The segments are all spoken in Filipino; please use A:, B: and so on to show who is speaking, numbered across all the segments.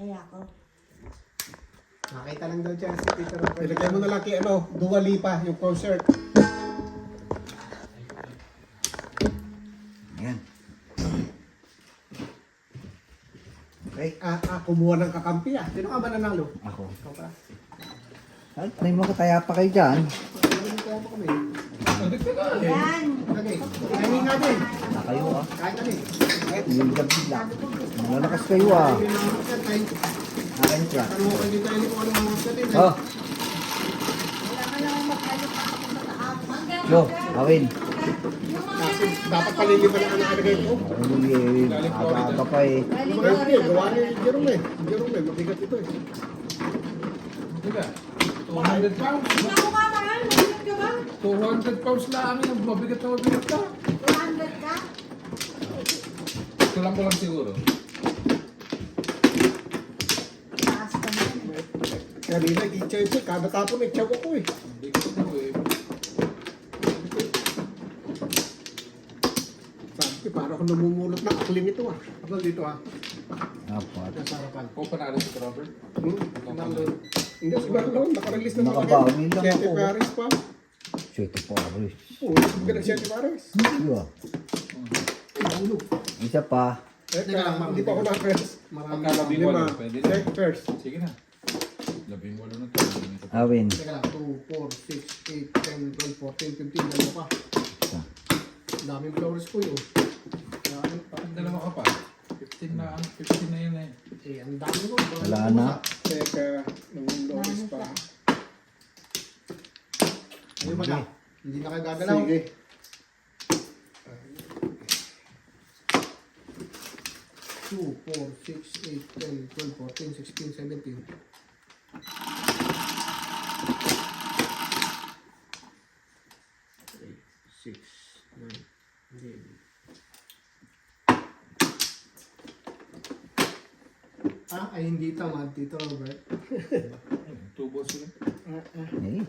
A: Ay ako.
B: Nakita lang daw dyan si Peter Robert. Ilagay mo na lang kay ano, Dua Lipa, yung concert.
C: Ayan. Okay.
B: Ah, ah, kumuha ng kakampi ah. Sino ka ba nanalo?
C: Ako.
B: Ikaw pa.
C: Ay, may mga kaya pa kayo dyan.
B: Ano kaya pa kami?
A: Yan.
B: Okay. Kainin natin.
C: Kayo ah.
B: Kain
C: Yung gabi lang. Malalakas kayo ah.
B: hindi mga set, eh.
C: Oh,
A: ka
C: yo, awin.
B: Kasi dapat palilipan ang nakalagay ko.
C: Ay, aga-aga pa eh.
B: Eh, gawa ni Jerome eh. Jerome eh, mabigat ito eh.
D: 200 pounds.
A: Ako ka mahal, mabigat ka ba?
D: 200 pounds lang ang mabigat na mabigat ka.
A: 200 ka?
D: Ito lang ko lang siguro.
A: Taas ka na.
B: Kanina, i-chow ito. Kada tapon eh, chow ako eh.
D: Bigat ko eh.
B: Sabi ko, parang ako namumulot ng akling ito ah. Ako dito ah.
C: Apat.
B: Nasa harapan.
D: Ko panalo si Robert.
B: Hmm? Nandun. Hindi, si Marlon, nakarelease na
C: Nakabawi lang
B: Siyete
C: ako.
B: Paris pa.
C: Po, Aris.
B: Oo, sabi na Siyete Paris.
C: Yo.
B: Ay, nahulog.
C: Isa pa.
B: Eh, kaya, hindi pa ako na-press. Marami.
D: Pagkalabing
B: Lima.
D: walo, pwede na.
B: Check first.
D: Sige na. Labing walo na to.
C: Awin.
B: Teka lang, 2, 4, 6, 8, 10, 12, 14, 15, dalawa pa.
C: Isa.
B: Daming flowers ko yun. Dami pa.
D: Ang dalawa ka pa. 15 na, ang 15 na yun eh.
B: Eh, ang dami ko.
C: Wala na.
B: Teka, nung flowers pa. Ano ba na? Hindi na kayo gagalaw. Sige. Two, four, six, eight, ten, twelve, fourteen, sixteen, seventeen. Eight, six, nine, eleven. Ah, ay hindi tamad, Tito Robert.
D: Two balls yun.
B: Ah, ah.
C: Eh.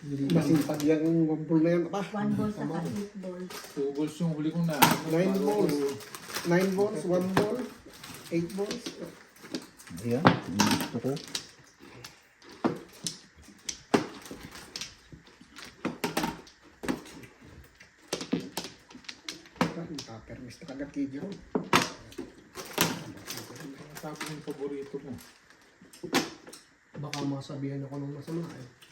B: Hindi masipag yung wambol na yan. Ah,
A: One ball sa eight balls.
D: Two balls yung huli ko na.
B: Nine balls. Nine balls, one ball, eight balls.
C: Ayan. Gusto ko.
B: Kagad kay Jerome.
D: Sabi yung paborito mo.
B: Baka masabihan ako ng masama eh.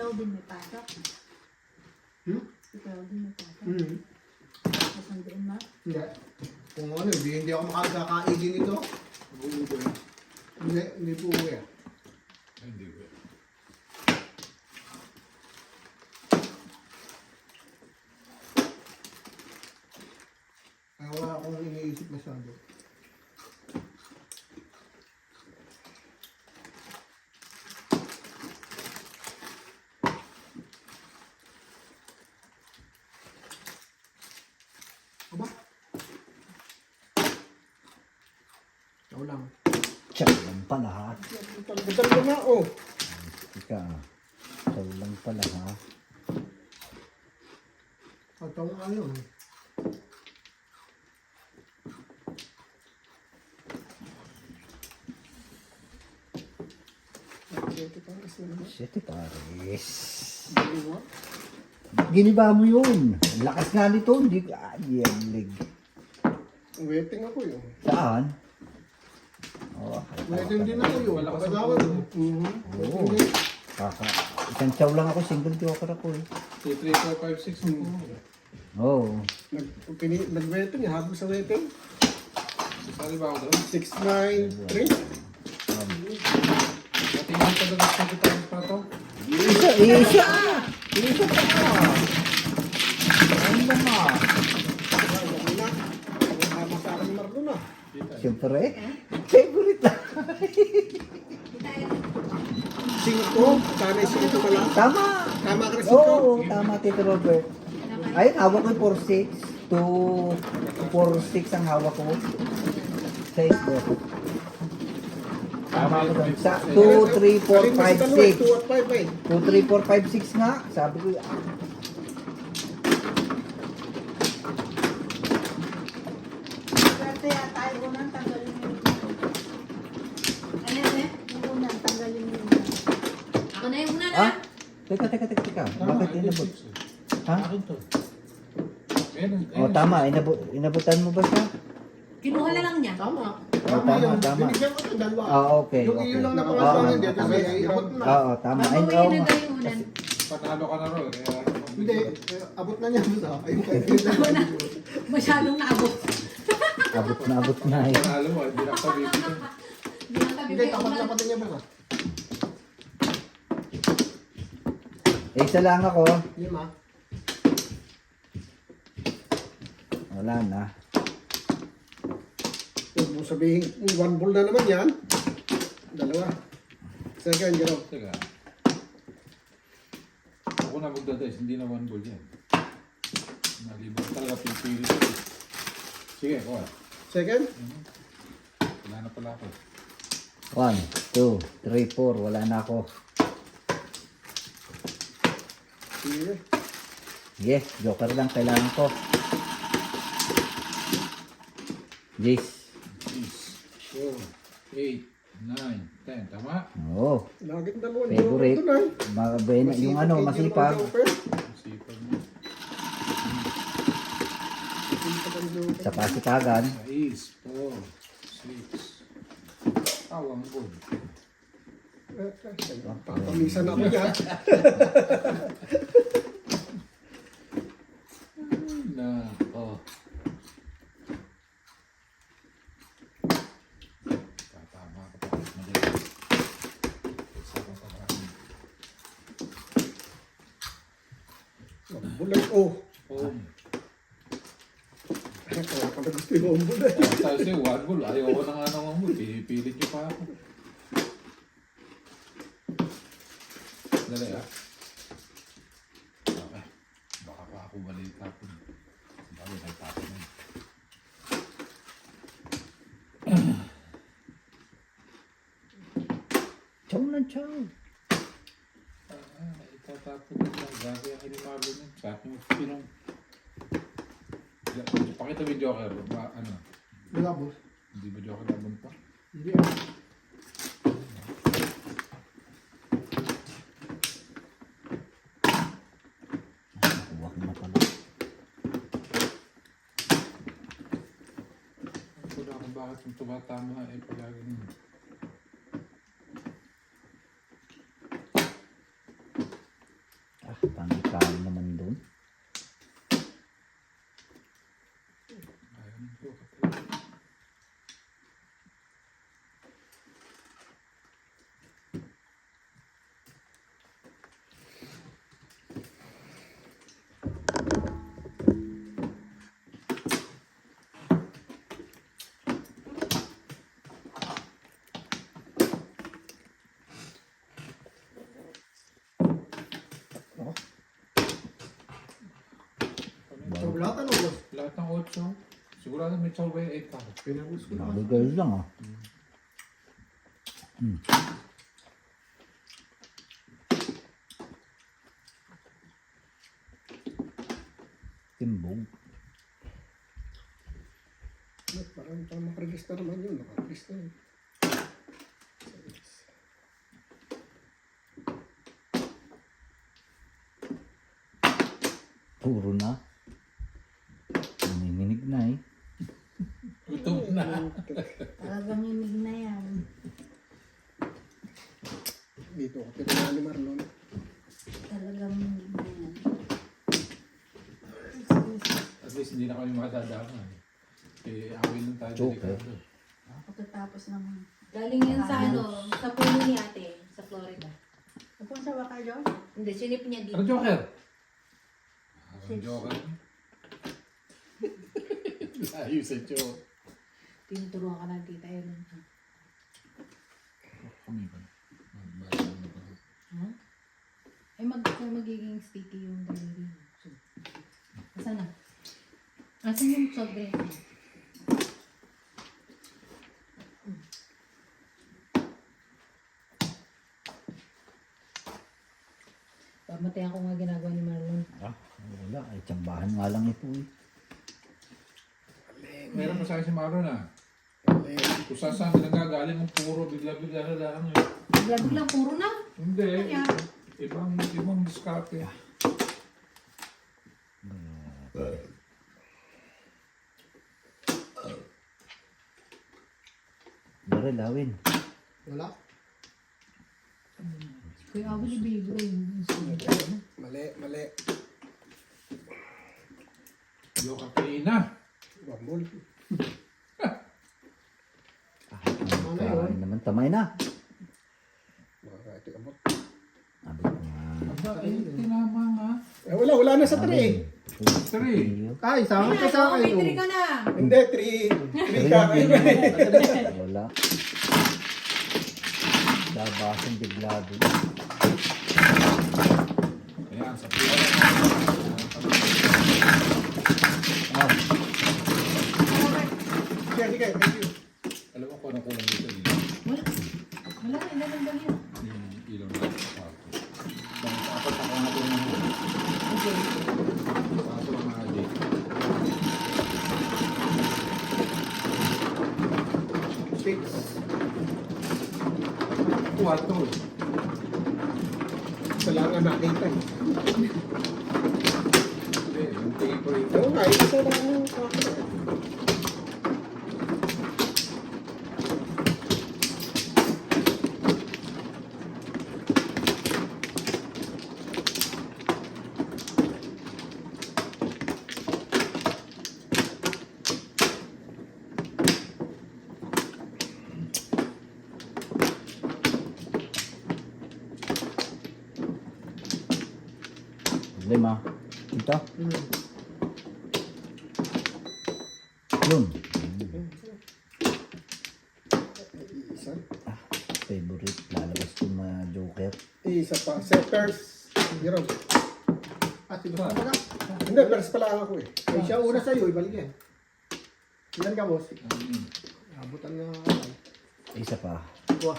A: Ikaw din may pasok.
B: Hmm?
A: Ikaw din may pasok.
B: Hmm.
A: Kasunduin mo.
B: Hindi. Kung ano, hindi, hindi ako makakakaigin ito. Hindi, hindi po uwi ah.
D: Hindi ko.
B: spaghetti pares na
C: naman. Pares. Giniba mo yun. Ang Lakas nga nito. Hindi ko... Ah, yemlig.
B: Waiting ako yun.
C: Saan? Oh,
B: Waiting din ako yun.
D: Wala ka
B: sa
D: ako.
B: Mhm.
C: Oo. Kaka. Isang chow lang ako. Single joker ako eh.
D: 3, 4, 5, 6.
C: Oo. Oh.
B: Nag, pini, nag-waiting, eh. habang sa waiting.
D: Sali ba ako doon? 6, 9, 3.
C: Isa, isa. Pa. Ano ba.
B: Tama ah.
C: Siyempre, favorite na.
B: Cinco. Sana yung ka lang.
C: Tama.
B: Tama ka rin
C: Oo, tama Tito Robert. Ayun, hawak ko yung 4-6. 2, 4-6 ang hawak ko. Sa isbo. Tama ko doon. Sa 2, 3, 4, 5, 6.
B: 2 at 5 eh.
C: 2, 3, 4, 5, 6 nga. Sabi ko, ah,
A: Swerte yata yung unang tanggalin mo
E: Ano yun eh?
A: yung unang tanggalin mo yung
E: Ako na yung una na.
C: ah, teka, teka, teka, teka. Bakit inabot? Ha?
D: Akin to. Ayun,
C: O, oh, tama. Inabot, inabutan mo ba siya?
E: Kinuha na lang niya.
B: Tama.
C: Oh, tama,
B: yun.
C: tama.
B: Binigyan ko yung dalawa.
C: Ah, okay,
B: Yung
C: okay.
B: iyo lang na
C: Oo, oo,
B: din kasi abot na.
C: Oo, tama. Ay, oo.
E: na yung unan.
D: Panalo ka na ro. Kaya,
B: Hindi, eh, abot na niya. Ayun kayo. Ayun na.
E: Masyadong naabot.
C: Abot na, abot na eh.
D: Panalo mo, hindi sabihin ko.
E: Hindi
B: Hindi,
E: may
B: tapat
E: unan.
B: na pati niya bukas.
C: Eh, isa lang ako.
B: Lima.
C: Wala na.
B: Mo sabihin, one ball na naman yan. Dalawa. Second, Jerome.
D: Teka. Ako na magdadais, hindi na one ball yan. Nalibot talaga pipili ko. Sige, kuha.
B: Second.
D: Wala na pala ako.
C: 1, 2, 3, 4. Wala na ako.
B: Sige.
C: Yes, joker lang kailangan ko. Yes.
D: 6, 4, 8, 9, 10. Tama?
C: Oo.
B: Lagit dalawa.
C: Favorite.
B: Ito na.
C: Mabay yung ano, masipag.
D: Sipag mo.
C: Sa pasitagan.
D: 6, 4, 6. Tawang ball.
B: Papamisan ako yan.
D: Nako. Tatama ka pa. Madali. Isa pa pa marami.
B: Bulay. Oh.
D: Boom.
B: Kaya bulay.
D: Tayo sa'yo, one ball. Ayaw ko na nga ng ball. Pinipilit niyo pa ako. Dali ah. Okay. Baka pa ako balik tapon. Bago may tapon na yun.
C: Chow na chow.
D: Ah, itatapon na. Grabe ang inimalo niya. Sa akin pinong... Pakita mo yung Joker. Ba, ano?
B: Wala boss.
D: Hindi ba Joker naman pa?
B: Hindi ah.
C: Na pala.
D: Ko na kung bakit yung tumatama eh palagi nun.
B: So, lahat ano boss?
D: Lahat ng 8, sigurado may chow ba yung 8 pa.
B: Pinangus ko na.
C: Nabigay lang ah. Hmm. Timbog.
B: Parang parang makaregister naman yun. Nakaregister yun.
C: Puro na. Nanginginig na eh.
D: Gutom na.
A: Talagang imig na yan.
B: Dito ako tinanong ni Marlon.
A: Talagang imig na yan. Excuse
D: least hindi na kami makadadama. Eh, awin lang tayo.
C: Joker.
D: delikado.
A: Pagkatapos ng...
E: Galing yan sa ano, sa puno ni ate, sa Florida.
A: Kung sa wakay doon?
E: Hindi, sinip niya dito.
D: Ano Joker? Ang Joker. Layo sa Joker.
E: Tinuturuan ka ng tita yun.
D: Kami pa. Magbasa na?
E: Ay, mag magiging sticky yung daliri. So, Asan na? Asan yung soft Pamatayan ko nga ginagawa ni Marlon.
C: Ah, wala. Ay, tsambahan nga lang ito eh.
D: Meron pa sa akin si Maron ah. Kung saan saan nagagaling ang puro bigla-bigla na lang eh.
E: Bigla-bigla, puro na.
D: Hindi.
E: Kaya?
D: Ibang, ibang diskarte.
C: Dari, lawin.
B: Wala.
E: Kuya Abel, ibibigay yung
B: Mali, mali.
D: Yo kapeina.
B: Wambol.
C: Ang kain naman. Tamay na.
B: Baka ito abot.
C: Abot na.
D: Aba, eh, tinama nga.
B: Eh, wala, wala na sa 3.
D: Three.
B: Ay, sama ka sa akin.
E: May
B: oh.
E: ka na.
B: Hindi, 3. 3 ka kayo.
C: Wala. Labasan biglado.
D: Ayan, sa pila.
C: Ah,
B: Sige, sige, thank you.
D: Alam mo kung ano kulang dito dito.
E: Wala. Wala, ilan lang yan.
D: Yung ilaw na sa apat natin ng
E: Okay.
D: Kaso lang mga.
B: Isa lang ang nakita eh.
D: Hindi, yung tingin ko rin.
B: Oo nga, isa lang ang nakita.
C: lima. Ito. Yun.
B: Isa.
C: Favorite. Lalabas yung mga joker.
B: Isa pa. Setters. Jerome. Ah, sino pa ba? Hindi, pers pala ako eh. Ay, siya una sa'yo, ibalik yan. Ilan ka, boss?
D: Hmm.
B: Abutan na
C: Isa pa.
B: Wah.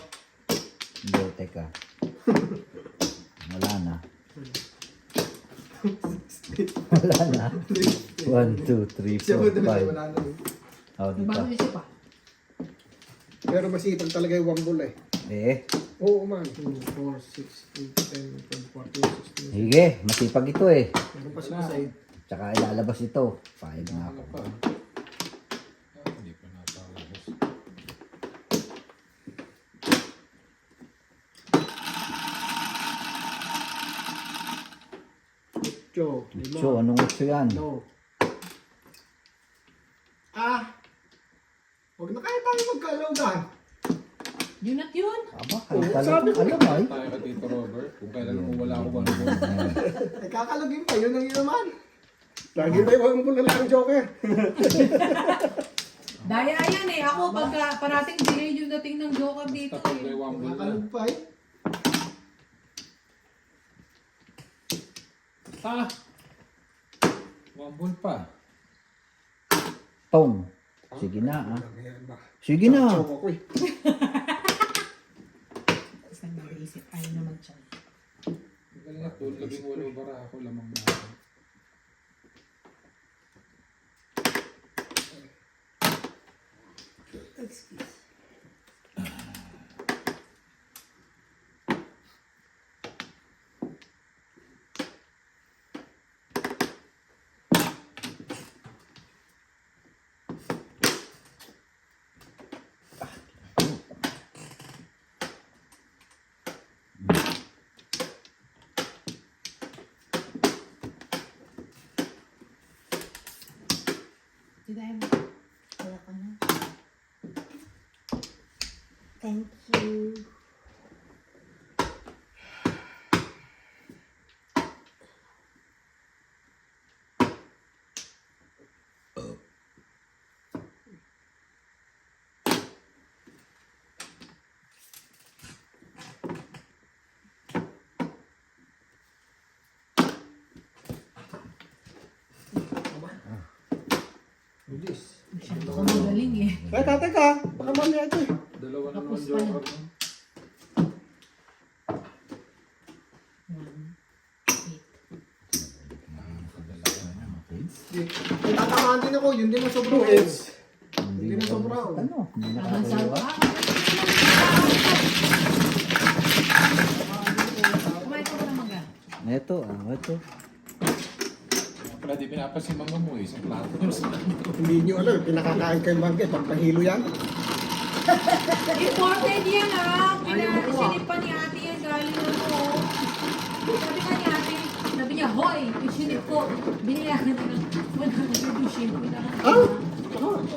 C: Hindi, teka. Wala na. Wala na. One, two, three,
B: Siya
C: four,
B: mo dala
C: five.
B: wala na eh.
C: Oh, dito.
E: Bago isip pa.
B: Pero masipag talaga yung wambol eh.
C: Eh,
B: Oo man. 2, 4, 6, 8, 10, 12, 14, 16.
C: sige. Masipag ito eh.
B: Meron pa sa side.
C: Tsaka ilalabas ito. Five na ako.
D: pa? Ah, Hindi pa natalabas.
B: Cho. Lima.
C: So, anong gusto yan?
B: No. Ah! Huwag na kaya tayo magkalogan.
E: Yun at yun.
C: Aba,
B: Oo, sabi ko.
C: alam ay.
D: Tayo ka Tito Robert. Kung kailan mo wala ako bang
B: Ay, kakalagin pa. Yun ang yun naman. Lagi tayo wambol na lang ang joker.
E: Daya yan eh. Ako pagka parating delayed yung dating ng Joker dito
D: Tapos may
E: eh.
D: wambol na.
B: Kakalog pa eh.
D: Ah! Wambol pa.
C: Tong. Sige na ah. Sige na.
B: Chow ako eh.
E: mag-isip, ayaw na mag-chat.
D: Magaling na tol, labing walo bara ako lamang na.
E: Excuse. Dahil.
A: Wala ka na. Thank you.
E: Ka magaling eh.
B: Eh, tatay ka. Baka mamaya ito eh.
D: Dalawa na naman
E: Tapos
D: joker.
E: ano?
D: no?
E: One, eight.
B: Eh, tatamaan din ako. Yun din ang sobrang edge. Hindi na sobrang.
C: Ano? Hindi na
E: Tama sa
C: kakagawa.
E: Kumain ka ba ng maga?
C: Ito, ah, ito.
D: Wala, di pinapasin mama mo eh. Isang plato.
B: Hindi nyo alam. Pinakakain kayo bagay. Pampahilo yan.
E: Imported yan ah! Sinipa ni ate yan galing ano. Sabi nga ni ate, sabi niya, Hoy, isinip ko. Binili natin ng 100 shrimp.
B: Ah?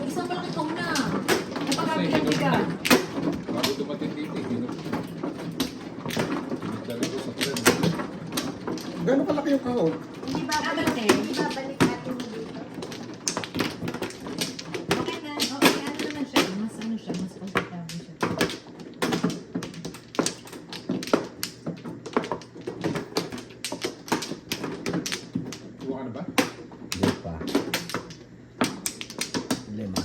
E: Isang malaki kong na. Napagabi ng bigat.
D: Bago dumating dito, eh, hindi na. Pinagdala ko sa tren.
B: Gano'ng kalaki yung kahon?
A: Hindi ba
E: Ah,
A: balik?
E: malaki.
A: Hindi ba balik natin mo dito?
E: Okay na, okay, ano naman siya, mas ano siya, mas comfortable siya.
D: Kuha ka na ba?
C: Hindi pa. Lima.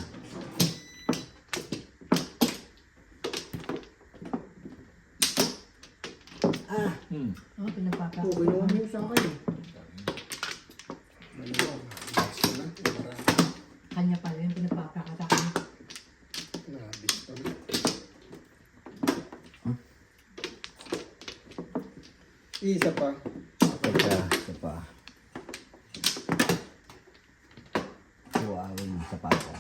B: Ah.
D: Hmm.
E: Oh, pinapaka.
B: Oo, ginawa mo sa akin eh.
E: Kanya pala yung pinapapakatakan.
B: Nabis pa rin. Isa pa.
C: Teka, isa pa. Huawei sa pako.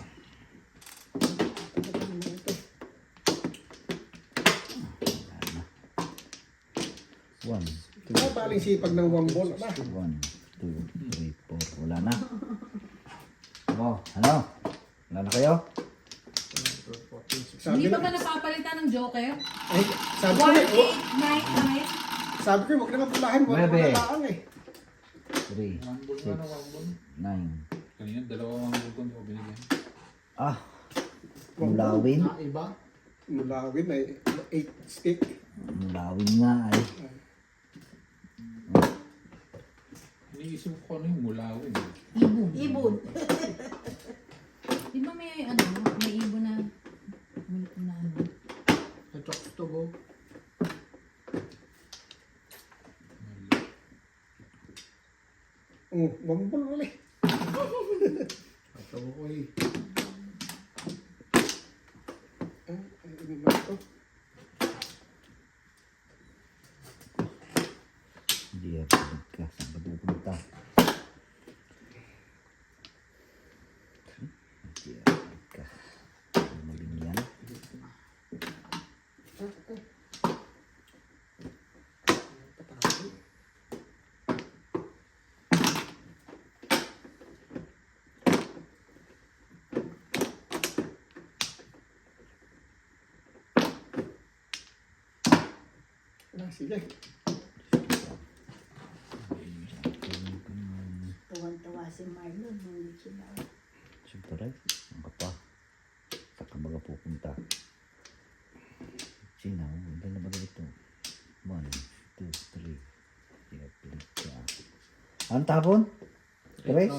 C: One, two,
B: Ah, paling sipag ng one ball. Aba.
C: one, two, three, four. Wala na. Oh, ano? Wala na kayo?
B: Sabi
E: Hindi ba
B: na,
E: napapalitan ng joker?
B: ay, sabi ko na, oh,
E: 1, 8, 9, 9.
B: Sabi ko, huwag. Huwag
C: Nuebe.
B: lang eh.
C: Three,
D: One ball
C: six,
D: na na, one ball.
C: nine.
D: Kanina, dalawa one ball ko ko binigyan.
C: Ah, mulawin.
B: Ah, iba. Mulawin ay 8 stick.
C: Mulawin nga ay.
D: Iniisip ko ano yung mulawin. eh.
E: Ibon.
A: Ibon.
E: Di ba may ano, may ibon na na ano?
B: Sa chokes to go. Oh, ball ulit. Ito ko eh. Ah, ano ba ito?
C: Hindi ako ka. Saan ka pupunta? Hindi ako ka. Ano maling yan?
B: Ah, sige.
A: Tuwan-tuwa si Marlon. Hindi sila.
C: Siyempre, ang ka pa. Saan ka baga pupunta? Sina, hindi na ba ito? One, two, three. Sige, pilit ka. Ang tapon? Tres?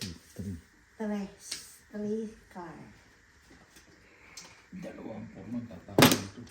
C: Two, three.
A: Tres. Three car.
D: Dalawang forman tatapon dito.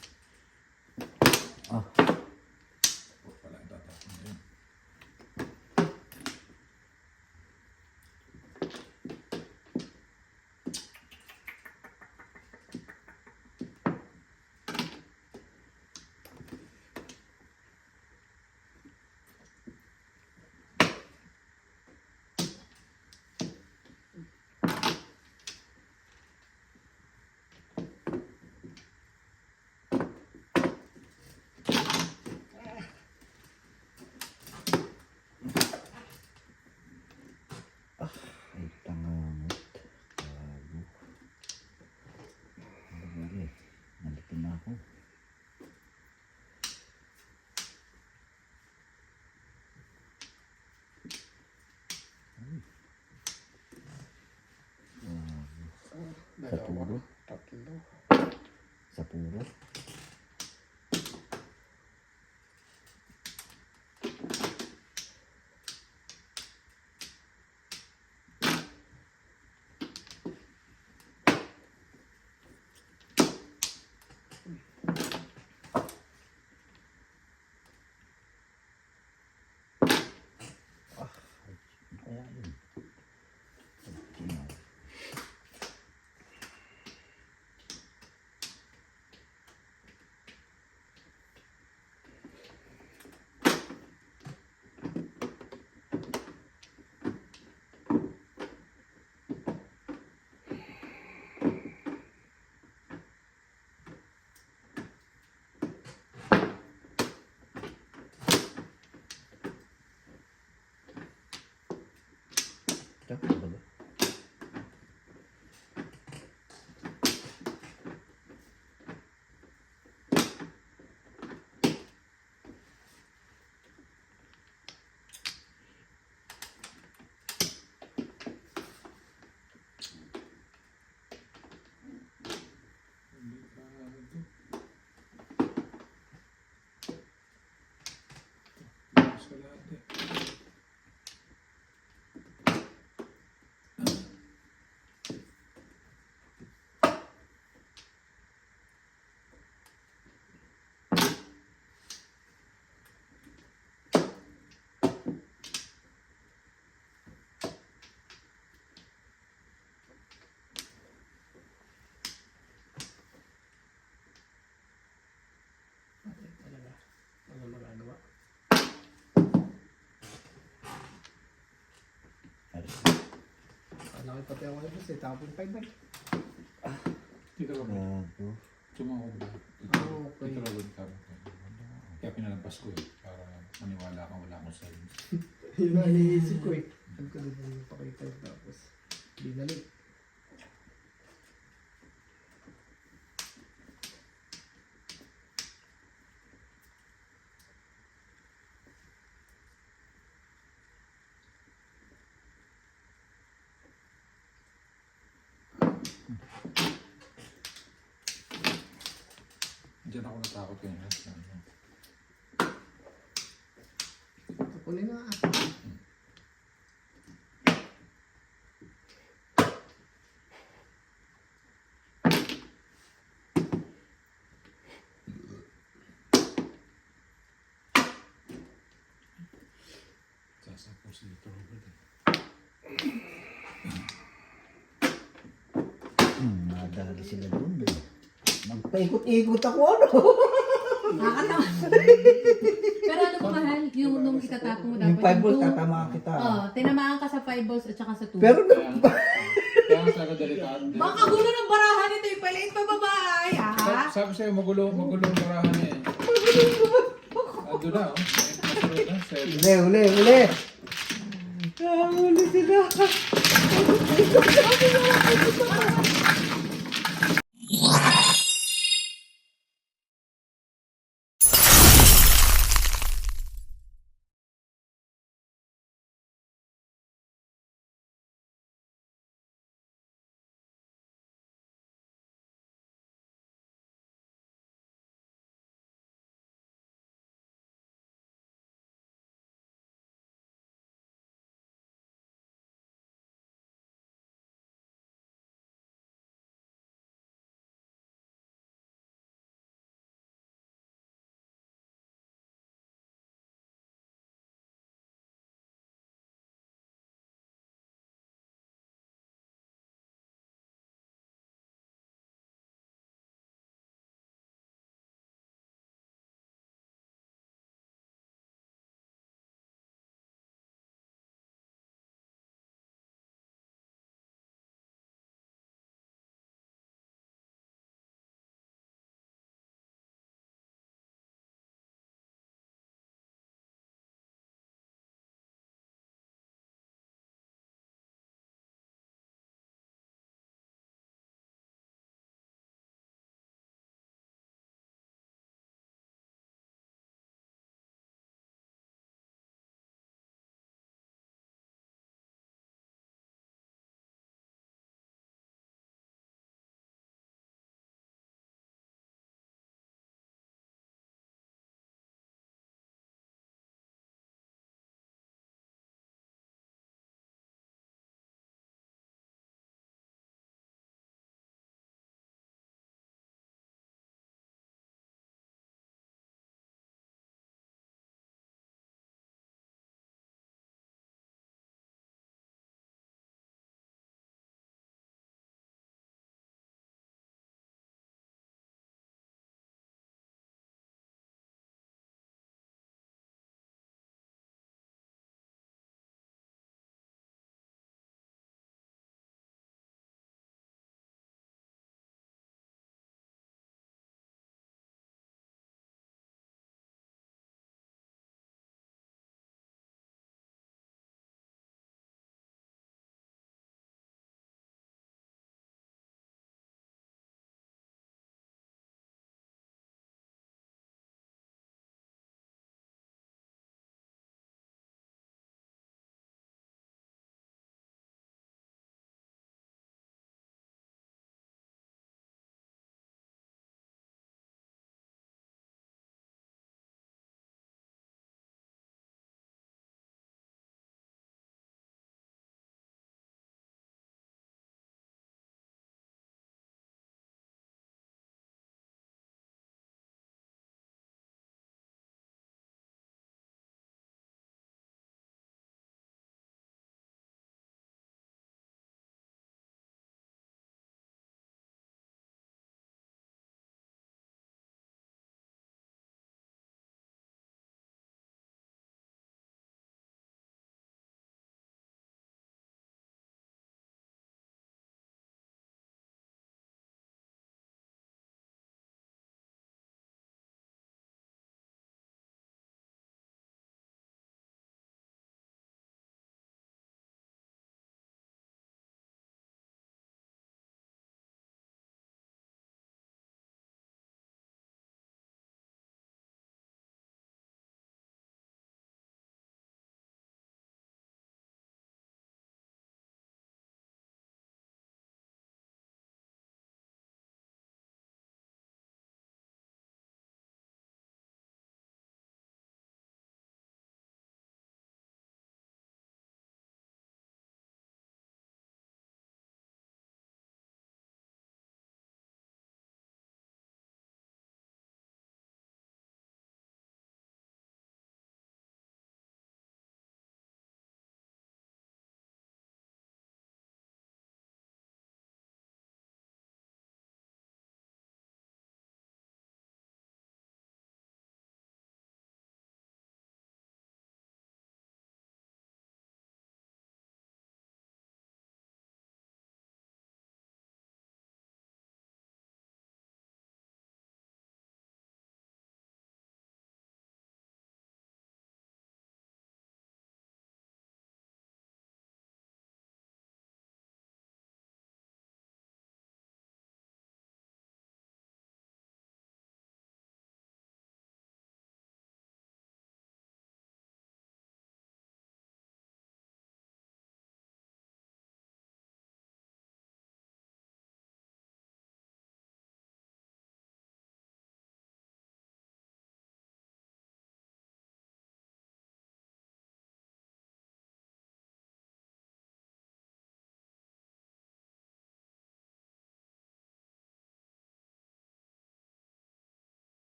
B: Laki pati ako nito eh. Tapon 5 eh.
D: Dito ka ba?
C: Gago.
D: Tumawag ba?
B: Ah, okay.
D: Dito rawin ka. Kaya pinalampas ko eh. Para maniwala ka wala akong silence.
B: Yun ang iniisip ko eh. Din yung pakita tapos binalik.
D: Diyan ako natakot kanina.
B: Kunin na ah.
D: Sasapos dito Robert eh.
C: Hmm, madali sila doon. eh. Magpaikot-ikot ako ano.
E: Nakakatawa. Pero ano ko mahal, yung nung itatapon mo dapat
C: Yung 5 volts
E: two-
C: tatamaan kita.
E: Oo, tinamaan ka sa 5 balls at saka sa 2.
C: Pero
D: Kaya, sabi delikado.
E: Baka gulo ng barahan nito, ipalain pa babae,
D: Sabi,
E: ah.
D: sabi sa'yo, magulo, magulo ang barahan eh. Ando na oh. Masunod na. Seven.
C: uli, uli, uli. Ah, uli sila.